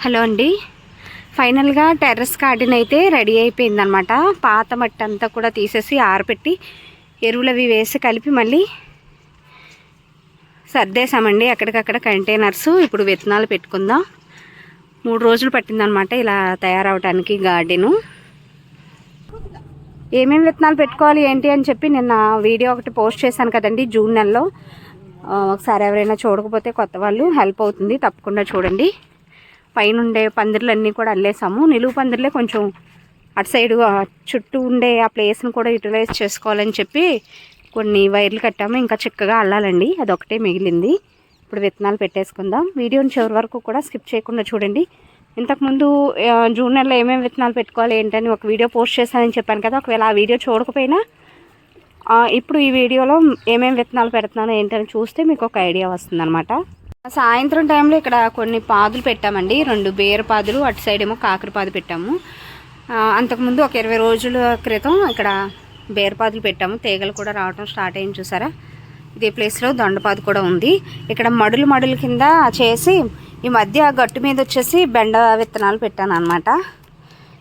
Hello అండి. ఫైనల్గా terrace garden అయితే రెడీ అయిపోయిందనమాట పాత మట్టి అంతా కూడా తీసేసి ఆరపెట్టి ఎరువులు అవి వేసి కలిపి మళ్ళీ సర్దేశామండి. ఎక్కడికక్కడ కంటైనర్స్ ఇప్పుడు విత్తనాలు పెట్టుకుందాం. మూడు రోజులు పట్టిందనమాట ఇలా తయారవడానికి గార్డెను. ఏమేమి విత్తనాలు పెట్టుకోవాలి ఏంటి అని చెప్పి నిన్న వీడియో ఒకటి పోస్ట్ చేశాను కదండి జూన్ నెలలో. ఒకసారి ఎవరైనా చూడకపోతే కొత్త వాళ్ళు హెల్ప్ అవుతుంది తప్పకుండా చూడండి. పైన ఉండే పందిర్లన్నీ కూడా అల్లేసాము. నిలువు పందిర్లే కొంచెం అటు సైడ్ చుట్టూ ఉండే ఆ ప్లేస్ని కూడా యూటిలైజ్ చేసుకోవాలని చెప్పి కొన్ని వైర్లు కట్టాము. ఇంకా చిక్కగా అల్లాలండి. అదొకటే మిగిలింది. ఇప్పుడు విత్తనాలు పెట్టేసుకుందాం. వీడియోని చివరి వరకు కూడా స్కిప్ చేయకుండా చూడండి. ఇంతకుముందు జూన్ నెలలో ఏమేమి విత్తనాలు పెట్టుకోవాలి ఏంటని ఒక వీడియో పోస్ట్ చేశానని చెప్పాను కదా. ఒకవేళ ఆ వీడియో చూడకపోయినా ఇప్పుడు ఈ వీడియోలో ఏమేమి విత్తనాలు పెడుతున్నాను ఏంటని చూస్తే మీకు ఒక ఐడియా వస్తుందన్నమాట. సాయంత్రం టైంలో ఇక్కడ కొన్ని పాదులు పెట్టామండి. రెండు బేర పాదులు అటు సైడ్ ఏమో కాకర పాదు పెట్టాము. అంతకుముందు ఒక ఇరవై రోజుల క్రితం ఇక్కడ బేరపాదులు పెట్టాము. తీగలు కూడా రావడం స్టార్ట్ అయింది చూసారా? ఇదే ప్లేస్లో దొండపాదు కూడా ఉంది. ఇక్కడ మడులు మడుల కింద చేసి ఈ మధ్య గట్టు మీద వచ్చేసి బెండ విత్తనాలు పెట్టాను అనమాట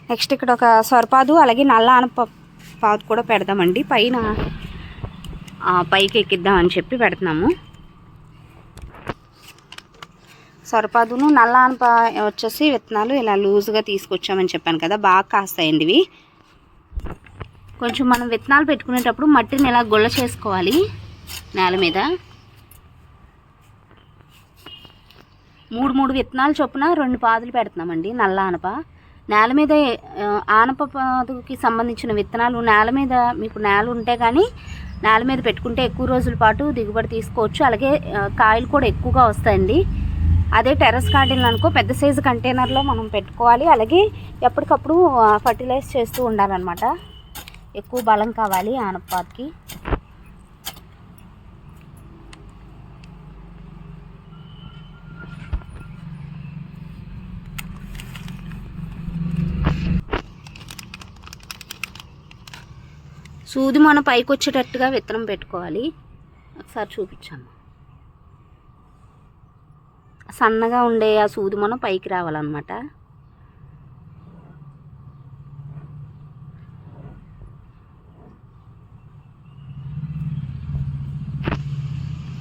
నెక్స్ట్ ఇక్కడ ఒక సొరపాదు అలాగే నల్ల ఆనప పాదు కూడా పెడదామండి. పైన పైకి ఎక్కిద్దామని చెప్పి పెడుతున్నాము. సొరపాదును నల్ల ఆనప వచ్చేసి విత్తనాలు ఇలా లూజ్గా తీసుకొచ్చామని చెప్పాను కదా బాగా కాస్తాయండి ఇవి కొంచెం మనం విత్తనాలు పెట్టుకునేటప్పుడు మట్టిని ఇలా గుల్ల చేసుకోవాలి నేల మీద? మూడు మూడు విత్తనాలు చొప్పున రెండు పాదులు పెడుతున్నామండి నల్ల ఆనప నేల మీద ఆనప పాదుకి సంబంధించిన విత్తనాలు నేల మీద మీకు నేల ఉంటే కానీ నేల మీద పెట్టుకుంటే ఎక్కువ రోజుల పాటు దిగుబడి తీసుకోవచ్చు. అలాగే కాయలు కూడా ఎక్కువగా వస్తాయండి. అదే టెర్రస్ గార్డెన్ అనుకో పెద్ద సైజు కంటైనర్లో మనం పెట్టుకోవాలి. అలాగే ఎప్పటికప్పుడు ఫర్టిలైజ్ చేస్తూ ఉండాలన్నమాట. ఎక్కువ బలం కావాలి ఆనపాకి సూది మన పైకి వచ్చేటట్టుగా విత్తనం పెట్టుకోవాలి. ఒకసారి చూపించాము సన్నగా ఉండే ఆ సూది మనం పైకి రావాలన్నమాట.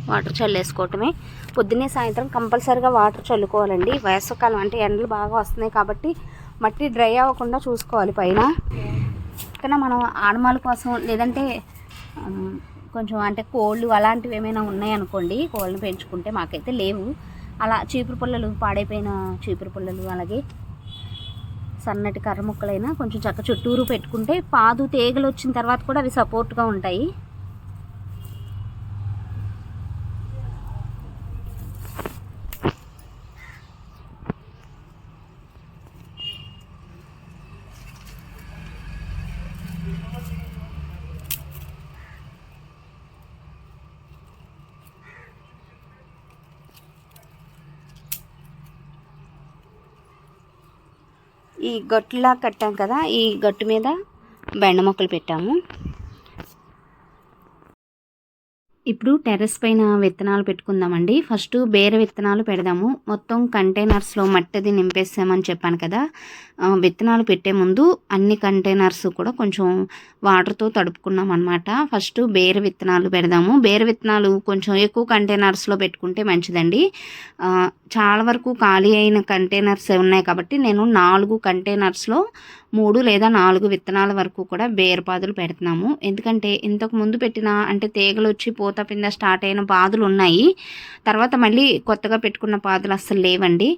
వాటర్ చల్లేసుకోవటమే. పొద్దున్నే సాయంత్రం కంపల్సరీగా వాటర్ చల్లుకోవాలండి. వేసవకాలం అంటే ఎండలు బాగా వస్తున్నాయి కాబట్టి మట్టి డ్రై అవ్వకుండా చూసుకోవాలి పైన. కానీ మనం ఆనమాల కోసం లేదంటే కొంచెం అంటే కోళ్ళు అలాంటివి ఏమైనా ఉన్నాయనుకోండి కోళ్ళని పెంచుకుంటే మాకైతే లేవు. అలా చీపురు పుల్లలు పాడైపోయిన చీపురు పుల్లలు అలాగే సన్నటి కర్ర ముక్కలైనా కొంచెం చక్క చుట్టూరు పెట్టుకుంటే పాదు తీగలు వచ్చిన తర్వాత కూడా అవి సపోర్ట్గా ఉంటాయి. ఈ గట్టులా కట్టాం కదా ఈ గట్టు మీద బెండ మొక్కలు పెట్టాము. ఇప్పుడు టెర్రస్ పైన విత్తనాలు పెట్టుకుందామండి. ఫస్ట్ బేర విత్తనాలు పెడదాము. మొత్తం కంటైనర్స్లో మట్టిది నింపేసామని చెప్పాను కదా. విత్తనాలు పెట్టే ముందు అన్ని కంటైనర్స్ కూడా కొంచెం వాటర్తో తడుపుకున్నాం అనమాట ఫస్ట్ బేర విత్తనాలు పెడదాము. బేర విత్తనాలు కొంచెం ఎక్కువ కంటైనర్స్లో పెట్టుకుంటే మంచిదండి. చాలా వరకు ఖాళీ అయిన కంటైనర్స్ ఉన్నాయి కాబట్టి నేను నాలుగు కంటైనర్స్లో మూడు లేదా నాలుగు విత్తనాల వరకు కూడా బేరపాదులు పెడుతున్నాము. ఎందుకంటే ఇంతకు ముందు పెట్టిన అంటే తీగలు వచ్చి పూత పింద స్టార్ట్ అయిన పాదులు ఉన్నాయి. తర్వాత మళ్ళీ కొత్తగా పెట్టుకున్న పాదులు అస్సలు లేవండి.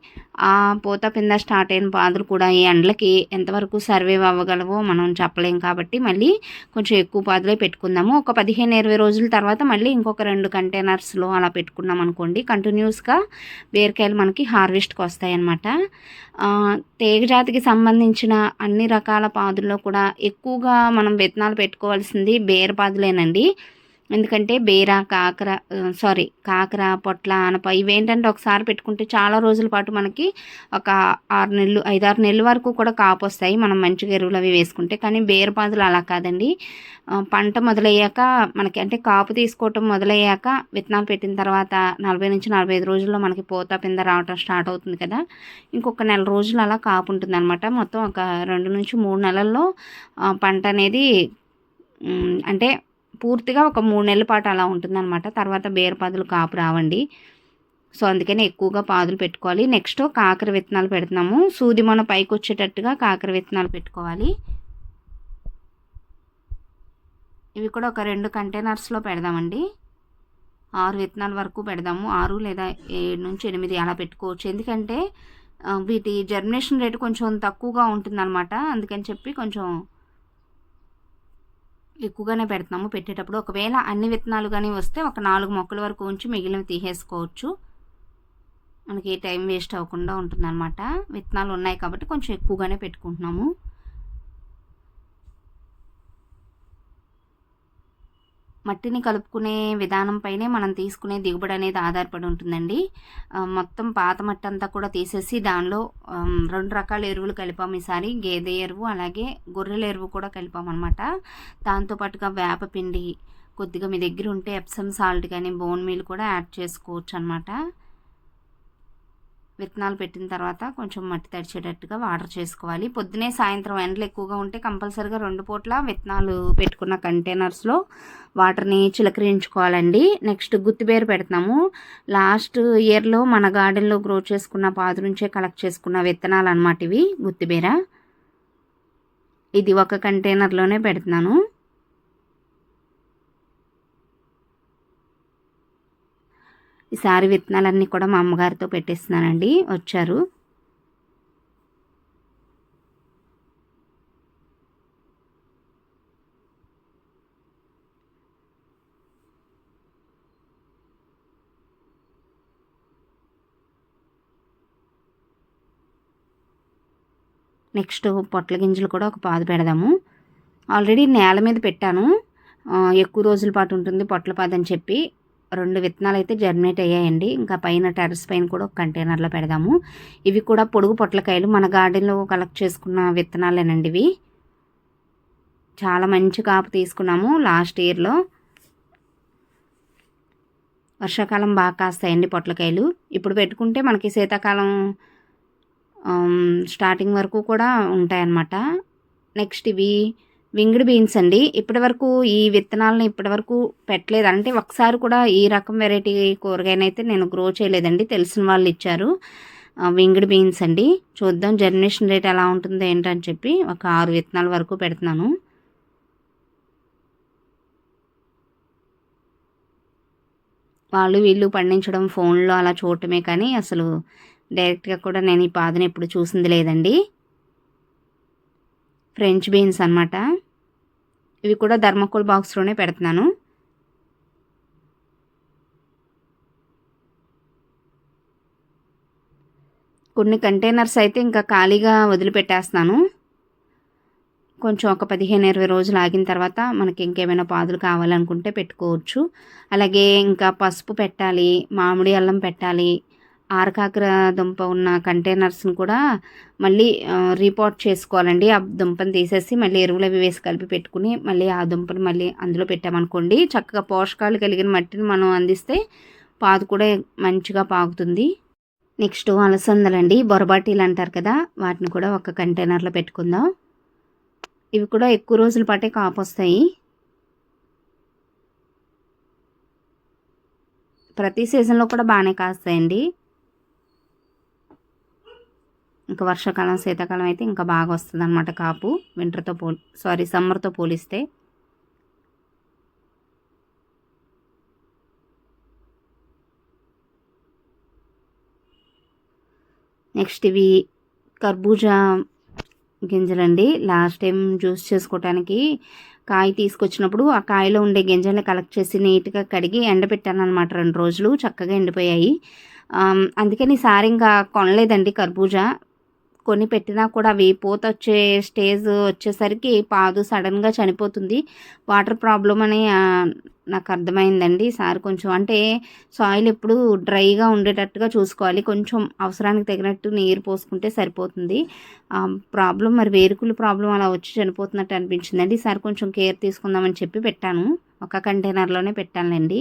పూత పింద స్టార్ట్ అయిన పాదులు కూడా ఈ ఎండలకి ఎంతవరకు సర్వైవ్ అవ్వగలవో మనం చెప్పలేం కాబట్టి మళ్ళీ కొంచెం ఎక్కువ పాదులే పెట్టుకుందాము. ఒక పదిహేను ఇరవై రోజుల తర్వాత మళ్ళీ ఇంకొక రెండు కంటైనర్స్లో అలా పెట్టుకున్నాం అనుకోండి. కంటిన్యూస్గా బీరకాయలు మనకి హార్వెస్ట్కి వస్తాయి అన్నమాట తీగ జాతికి సంబంధించిన అన్ని రకాల పాదుల్లో కూడా ఎక్కువగా మనం విత్తనాలు పెట్టుకోవాల్సింది బేర పాదులేనండి. ఎందుకంటే బేర కాకర సారీ కాకర పొట్ల ఆనప ఇవేంటంటే ఒకసారి పెట్టుకుంటే చాలా రోజుల పాటు మనకి ఒక ఆరు నెలలు ఐదారు నెలల వరకు కూడా కాపు వస్తాయి. మనం మంచిగా ఎరువులు అవి వేసుకుంటే. కానీ బేరపాదులు అలా కాదండి. పంట మొదలయ్యాక మనకి అంటే కాపు తీసుకోవటం మొదలయ్యాక విత్తనాలు పెట్టిన తర్వాత నలభై నుంచి నలభై ఐదు రోజుల్లో మనకి పూత పింద రావటం స్టార్ట్ అవుతుంది కదా. ఇంకొక నెల రోజులు అలా కాపు ఉంటుంది అనమాట మొత్తం ఒక రెండు నుంచి మూడు నెలల్లో పంట అనేది అంటే పూర్తిగా ఒక మూడు నెలల పాటు అలా ఉంటుందన్నమాట. తర్వాత బీరపాదులు కాపు రావండి. సో అందుకని ఎక్కువగా పాదులు పెట్టుకోవాలి. నెక్స్ట్ కాకర విత్తనాలు పెడుతున్నాము. సూది మన పైకి వచ్చేటట్టుగా కాకర విత్తనాలు పెట్టుకోవాలి. ఇవి కూడా ఒక రెండు కంటైనర్స్లో పెడదామండి. ఆరు విత్తనాల వరకు పెడదాము. ఆరు లేదా ఏడు నుంచి ఎనిమిది అలా పెట్టుకోవచ్చు. ఎందుకంటే వీటి జర్మినేషన్ రేటు కొంచెం తక్కువగా ఉంటుందన్నమాట. అందుకని చెప్పి కొంచెం ఎక్కువగానే పెడుతున్నాము. పెట్టేటప్పుడు ఒకవేళ అన్ని విత్తనాలు కానీ వస్తే ఒక నాలుగు మొక్కల వరకు ఉంచి మిగిలినవి తీసేసుకోవచ్చు. మనకి ఏ టైం వేస్ట్ అవ్వకుండా ఉంటుందన్నమాట. విత్తనాలు ఉన్నాయి కాబట్టి కొంచెం ఎక్కువగానే పెట్టుకుంటున్నాము. మట్టిని కలుపుకునే విధానం పైనే మనం తీసుకునే దిగుబడి అనేది ఆధారపడి ఉంటుందండి. మొత్తం పాత మట్టి అంతా కూడా తీసేసి దానిలో రెండు రకాల ఎరువులు కలిపాము ఈసారి. గేదె ఎరువు అలాగే గొర్రెల ఎరువు కూడా కలిపాము అనమాట దాంతోపాటుగా వేపపిండి కొద్దిగా మీ దగ్గర ఉంటే ఎప్సమ్ సాల్ట్ కానీ బోన్ మీల్ కూడా యాడ్ చేసుకోవచ్చు అనమాట విత్తనాలు పెట్టిన తర్వాత కొంచెం మట్టి తడిచేటట్టుగా వాటర్ చేసుకోవాలి. పొద్దునే సాయంత్రం ఎండలు ఎక్కువగా ఉంటే కంపల్సరీగా రెండు పూట్ల విత్తనాలు పెట్టుకున్న కంటైనర్స్లో వాటర్ని చిలకరించుకోవాలండి. నెక్స్ట్ గుత్తిబేరు పెడతాము లాస్ట్ ఇయర్లో మన గార్డెన్లో గ్రో చేసుకున్న పాదు నుంచే కలెక్ట్ చేసుకున్న విత్తనాలు అనమాట ఇవి గుత్తిబేర ఇది ఒక కంటైనర్లోనే పెడుతున్నాను. ఈసారి విత్తనాలన్నీ కూడా మా అమ్మగారితో పెట్టేస్తున్నానండి. వచ్చారు. నెక్స్ట్ పొట్ల గింజలు కూడా ఒక పాదు పెడదాము. ఆల్రెడీ నేల మీద పెట్టాను. ఎక్కువ రోజుల పాటు ఉంటుంది పొట్ల పాదు అని చెప్పి. రెండు విత్తనాలు అయితే జర్మినేట్ అయ్యాయండి. ఇంకా పైన టెర్రస్ పైన కూడా ఒక కంటైనర్లో పెడదాము. ఇవి కూడా పొడుగు పొట్లకాయలు. మన గార్డెన్లో కలెక్ట్ చేసుకున్న విత్తనాలేనండి ఇవి. చాలా మంచి కాపు తీసుకున్నాము లాస్ట్ ఇయర్లో వర్షాకాలం బాగా కాస్తాయండి పొట్లకాయలు. ఇప్పుడు పెట్టుకుంటే మనకి శీతాకాలం స్టార్టింగ్ వరకు కూడా ఉంటాయన్నమాట. నెక్స్ట్ ఇవి వింగ్డ్ బీన్స్ అండి. ఇప్పటి వరకు ఈ విత్తనాలను ఇప్పటి వరకు పెట్టలేదు. అంటే ఒకసారి కూడా ఈ రకం వెరైటీ కూరగాయనైతే నేను గ్రో చేయలేదండి. తెలిసిన వాళ్ళు ఇచ్చారు. వింగ్డ్ బీన్స్ అండి. చూద్దాం జర్మినేషన్ రేట్ ఎలా ఉంటుందో ఏంటని చెప్పి ఒక ఆరు విత్తనాల వరకు పెడుతున్నాను. వాళ్ళు వీళ్ళు పండించడం ఫోన్లో అలా చూడటమే కానీ అసలు డైరెక్ట్గా కూడా నేను ఈ పాదను ఎప్పుడు చూసింది లేదండి. ఫ్రెంచ్ బీన్స్ అన్నమాట. ఇవి కూడా ధర్మకోల్ బాక్స్లోనే పెడుతున్నాను. కొన్ని కంటైనర్స్ అయితే ఇంకా ఖాళీగా వదిలిపెట్టేస్తున్నాను. కొంచెం ఒక పదిహేను ఇరవై రోజులు ఆగిన తర్వాత మనకి ఇంకేమైనా పాదులు కావాలనుకుంటే పెట్టుకోవచ్చు. అలాగే ఇంకా పసుపు పెట్టాలి మామిడి అల్లం పెట్టాలి ఆరకాకర దుంప ఉన్న కంటైనర్స్ని కూడా మళ్ళీ రీపోర్ట్ చేసుకోవాలండి. ఆ దుంపను తీసేసి మళ్ళీ ఎరువులు అవి వేసి కలిపి పెట్టుకుని మళ్ళీ ఆ దుంపను మళ్ళీ అందులో పెట్టామనుకోండి చక్కగా పోషకాలు కలిగిన మట్టిని మనం అందిస్తే పాదు కూడా మంచిగా పాకుతుంది నెక్స్ట్ అలసందలండి. బొరబాటీలు అంటారు కదా వాటిని కూడా ఒక కంటైనర్లో పెట్టుకుందాం. ఇవి కూడా ఎక్కువ రోజుల పాటే కాపు వస్తాయి ప్రతి సీజన్లో కూడా బాగానే కాస్తాయండి. ఇంకా వర్షాకాలం శీతాకాలం అయితే ఇంకా బాగా వస్తుంది అనమాట కాపు వింటర్తో పోలి సారీ సమ్మర్తో పోలిస్తే. నెక్స్ట్ ఇవి కర్బూజా గింజలండి. లాస్ట్ టైం జ్యూస్ చేసుకోవటానికి కాయ తీసుకొచ్చినప్పుడు ఆ కాయలో ఉండే గింజల్ని కలెక్ట్ చేసి నీట్గా కడిగి ఎండబెట్టాను అనమాట రెండు రోజులు చక్కగా ఎండిపోయాయి. అందుకని సారి ఇంకా కొనలేదండి కర్బూజా. కొని పెట్టినా కూడా అవి పూత వచ్చే స్టేజ్ వచ్చేసరికి పాదు సడన్గా చనిపోతుంది. వాటర్ ప్రాబ్లం అని నాకు అర్థమైందండి సార్ కొంచెం. అంటే సాయిల్ ఎప్పుడు డ్రైగా ఉండేటట్టుగా చూసుకోవాలి. కొంచెం అవసరానికి తగినట్టు నీరు పోసుకుంటే సరిపోతుంది. ఆ ప్రాబ్లం మరి వేరుకుల ప్రాబ్లం అలా వచ్చి చనిపోతున్నట్టు అనిపించిందండి. సార్ కొంచెం కేర్ తీసుకుందామని చెప్పి పెట్టాను. ఒక కంటైనర్లోనే పెట్టానులేండి.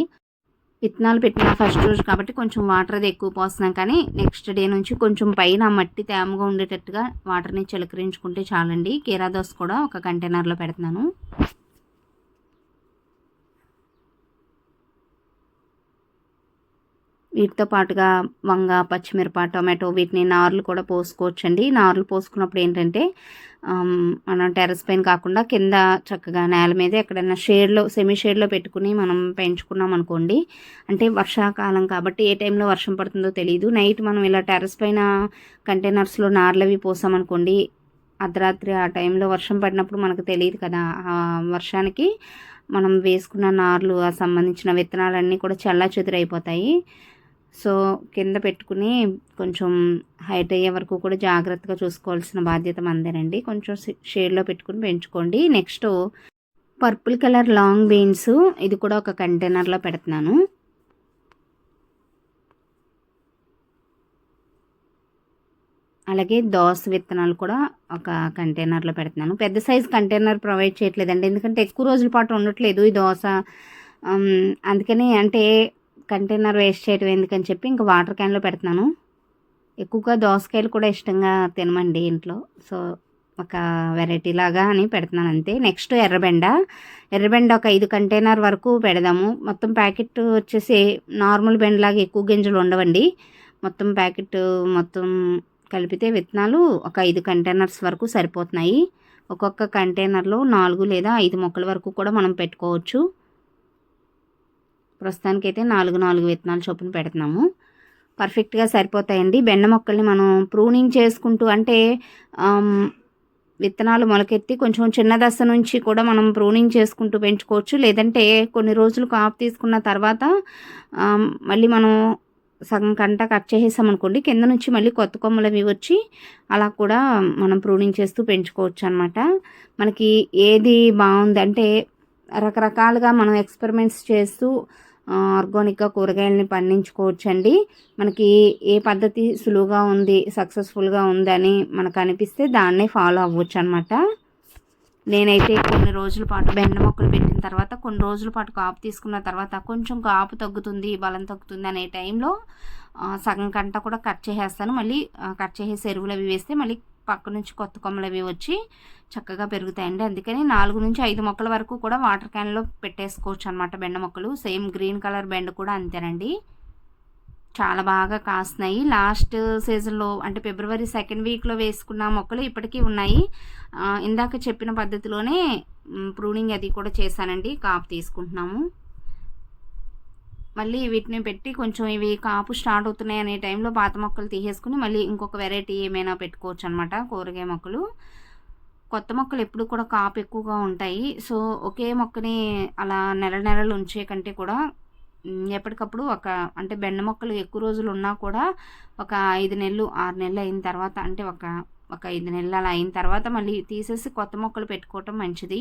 విత్తనాలు పెట్టిన ఫస్ట్ రోజు కాబట్టి కొంచెం వాటర్ అది ఎక్కువ పోస్తున్నాం కానీ నెక్స్ట్ డే నుంచి కొంచెం పైన మట్టి తేమగా ఉండేటట్టుగా వాటర్ని చిలకరించుకుంటే చాలండి. కీరాదోస కూడా ఒక కంటైనర్లో పెడుతున్నాను. వీటితో పాటుగా వంగ పచ్చిమిరప టొమాటో వీటిని నార్లు కూడా పోసుకోవచ్చండి. నార్లు పోసుకున్నప్పుడు ఏంటంటే మనం టెర్రస్ పైన కాకుండా కింద చక్కగా నేల మీద ఎక్కడైనా షేడ్లో సెమీ షేడ్లో పెట్టుకుని మనం పెంచుకున్నాం అనుకోండి. అంటే వర్షాకాలం కాబట్టి ఏ టైంలో వర్షం పడుతుందో తెలియదు నైట్ మనం ఇలా టెర్రస్ పైన కంటైనర్స్లో నార్లవి పోసామనుకోండి అర్ధరాత్రి ఆ టైంలో వర్షం పడినప్పుడు మనకు తెలియదు కదా ఆ వర్షానికి మనం వేసుకున్న నార్లు ఆ సంబంధించిన విత్తనాలన్నీ కూడా చల్లా చెదురైపోతాయి సో కింద పెట్టుకుని కొంచెం హైట్ అయ్యే వరకు కూడా జాగ్రత్తగా చూసుకోవాల్సిన బాధ్యత మందేనండి. కొంచెం షేడ్లో పెట్టుకుని పెంచుకోండి. Next purple colour long beans ఇది కూడా ఒక కంటైనర్లో పెడుతున్నాను. అలాగే దోస విత్తనాలు కూడా ఒక కంటైనర్లో పెడుతున్నాను. పెద్ద సైజ్ కంటైనర్ ప్రొవైడ్ చేయట్లేదండి. ఎందుకంటే ఎక్కువ రోజుల పాటు ఉండట్లేదు ఈ దోశ అందుకని అంటే కంటైనర్ వేస్ట్ చేయడం ఎందుకని చెప్పి ఇంకా వాటర్ క్యాన్లో పెడుతున్నాను. ఎక్కువగా దోసకాయలు కూడా ఇష్టంగా తినమండి ఇంట్లో. సో ఒక వెరైటీ లాగా అని పెడుతున్నాను అంతే. నెక్స్ట్ ఎర్రబెండ. ఎర్రబెండ ఒక ఐదు కంటైనర్ వరకు పెడదాము. మొత్తం ప్యాకెట్ వచ్చేసి నార్మల్ బెండ్ లాగా ఎక్కువ గింజలు ఉండవండి. మొత్తం ప్యాకెట్ మొత్తం కలిపితే విత్తనాలు ఒక ఐదు కంటైనర్స్ వరకు సరిపోతున్నాయి. ఒక్కొక్క కంటైనర్లో నాలుగు లేదా ఐదు మొక్కల వరకు కూడా మనం పెట్టుకోవచ్చు. ప్రస్తుతానికైతే నాలుగు నాలుగు విత్తనాలు చొప్పున పెడుతున్నాము. పర్ఫెక్ట్గా సరిపోతాయండి. బెండ మొక్కల్ని మనం ప్రూనింగ్ చేసుకుంటూ అంటే విత్తనాలు మొలకెత్తి కొంచెం చిన్న దశ నుంచి కూడా మనం ప్రూనింగ్ చేసుకుంటూ పెంచుకోవచ్చు. లేదంటే కొన్ని రోజులు కాపు తీసుకున్న తర్వాత మళ్ళీ మనం సగం కంట కట్ చేసేసామనుకోండి కింద నుంచి మళ్ళీ కొత్త కొమ్మలు అవి వచ్చి అలా కూడా మనం ప్రూనింగ్ చేస్తూ పెంచుకోవచ్చు అనమాట మనకి ఏది బాగుందంటే రకరకాలుగా మనం ఎక్స్పెరిమెంట్స్ చేస్తూ ఆర్గానిక్గా కూరగాయలని పండించుకోవచ్చు అండి మనకి ఏ పద్ధతి సులువుగా ఉంది సక్సెస్ఫుల్గా ఉందని మనకు అనిపిస్తే దాన్నే ఫాలో అవ్వచ్చు అనమాట నేనైతే కొన్ని రోజుల పాటు బెండ మొక్కలు పెట్టిన తర్వాత కొన్ని రోజుల పాటు కాపు తీసుకున్న తర్వాత కొంచెం కాపు తగ్గుతుంది బలం తగ్గుతుంది అనే టైంలో సగం కంట కూడా కట్ చేసేస్తాను. మళ్ళీ కట్ చేసేసి ఎరువులు అవి వేస్తే మళ్ళీ పక్క నుంచి కొత్త కొమ్మలు అవి వచ్చి చక్కగా పెరుగుతాయండి. అందుకని నాలుగు నుంచి ఐదు మొక్కల వరకు కూడా వాటర్ క్యాన్లో పెట్టేసుకోవచ్చు అనమాట బెండ మొక్కలు. సేమ్ గ్రీన్ కలర్ బెండ కూడా అంతేనండి. చాలా బాగా కాస్తున్నాయి. లాస్ట్ సీజన్లో అంటే ఫిబ్రవరి సెకండ్ వీక్లో వేసుకున్న మొక్కలు ఇప్పటికీ ఉన్నాయి. ఇందాక చెప్పిన పద్ధతిలోనే ప్రూనింగ్ అది కూడా చేశానండి. కాపు తీసుకుంటున్నాము. మళ్ళీ వీటిని పెట్టి కొంచెం ఇవి కాపు స్టార్ట్ అవుతున్నాయి అనే టైంలో పాత మొక్కలు తీసేసుకుని మళ్ళీ ఇంకొక వెరైటీ ఏమైనా పెట్టుకోవచ్చు అనమాట కూరగాయ మొక్కలు. కొత్త మొక్కలు ఎప్పుడు కూడా కాపు ఎక్కువగా ఉంటాయి. సో ఒకే మొక్కని అలా నెల నెలలు ఉంచే కంటే కూడా ఎప్పటికప్పుడు ఒక అంటే బెండ మొక్కలు ఎక్కువ రోజులు ఉన్నా కూడా ఒక ఐదు నెలలు ఆరు నెలలు అయిన తర్వాత అంటే ఒక ఒక ఐదు నెలలు అలా అయిన తర్వాత మళ్ళీ తీసేసి కొత్త మొక్కలు పెట్టుకోవటం మంచిది.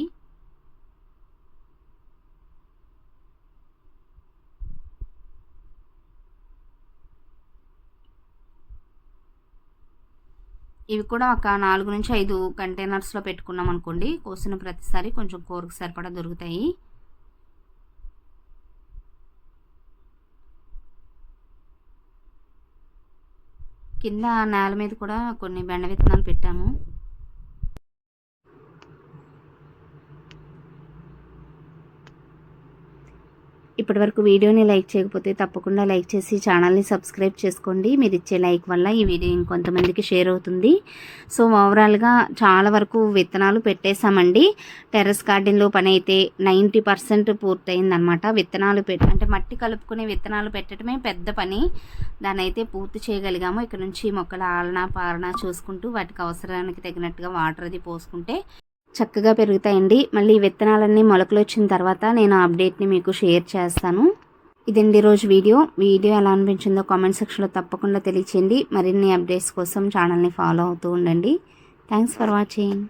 ఇవి కూడా ఒక నాలుగు నుంచి ఐదు కంటైనర్స్లో పెట్టుకున్నాం అనుకోండి. కోసిన ప్రతిసారి కొంచెం కూరకు సరిపడా దొరుకుతాయి. కింద నేల మీద కూడా కొన్ని బెండ విత్తనాలు పెట్టాము. ఇప్పటివరకు వీడియోని లైక్ చేయకపోతే తప్పకుండా లైక్ చేసి ఛానల్ని సబ్స్క్రైబ్ చేసుకోండి. మీరు ఇచ్చే లైక్ వల్ల ఈ వీడియో ఇంకొంతమందికి షేర్ అవుతుంది. సో ఓవరాల్గా చాలా వరకు విత్తనాలు పెట్టేశామండి. టెర్రస్ గార్డెన్లో పని అయితే నైంటీ పర్సెంట్ పూర్తయిందనమాట విత్తనాలు పెట్ అంటే మట్టి కలుపుకునే విత్తనాలు పెట్టడమే పెద్ద పని. దాన్ని అయితే పూర్తి చేయగలిగాము. ఇక్కడ నుంచి మొక్కల ఆలన పాలన చూసుకుంటూ వాటికి అవసరానికి తగినట్టుగా వాటర్ అది పోసుకుంటే చక్కగా పెరుగుతాయండి. మళ్ళీ విత్తనాలన్నీ మొలకలు వచ్చిన తర్వాత నేను ఆ అప్డేట్ని మీకు షేర్ చేస్తాను. ఇదండి రోజు వీడియో. వీడియో ఎలా అనిపించిందో కామెంట్ సెక్షన్లో తప్పకుండా తెలియచేయండి. మరిన్ని అప్డేట్స్ కోసం ఛానల్ని ఫాలో అవుతూ ఉండండి. Thanks for watching.